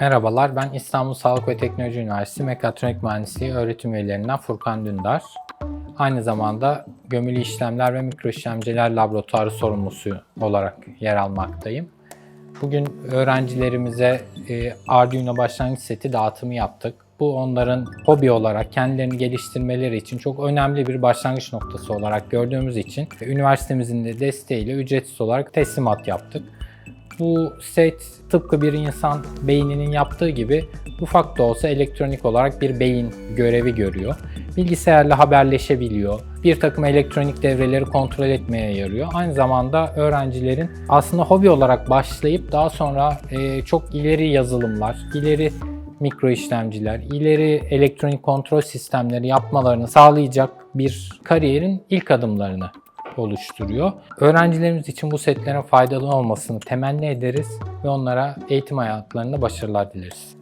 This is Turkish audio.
Merhabalar, ben İstanbul Sağlık ve Teknoloji Üniversitesi Mekatronik Mühendisliği öğretim üyelerinden Furkan Dündar. Aynı zamanda gömülü işlemler ve mikro işlemciler laboratuvarı sorumlusu olarak yer almaktayım. Bugün öğrencilerimize e, Arduino başlangıç seti dağıtımı yaptık. Bu onların hobi olarak kendilerini geliştirmeleri için çok önemli bir başlangıç noktası olarak gördüğümüz için üniversitemizin de desteğiyle ücretsiz olarak teslimat yaptık. Bu set tıpkı bir insan beyninin yaptığı gibi ufak da olsa elektronik olarak bir beyin görevi görüyor. Bilgisayarla haberleşebiliyor. Bir takım elektronik devreleri kontrol etmeye yarıyor. Aynı zamanda öğrencilerin aslında hobi olarak başlayıp daha sonra e, çok ileri yazılımlar, ileri mikro işlemciler, ileri elektronik kontrol sistemleri yapmalarını sağlayacak bir kariyerin ilk adımlarını oluşturuyor. Öğrencilerimiz için bu setlerin faydalı olmasını temenni ederiz ve onlara eğitim hayatlarında başarılar dileriz.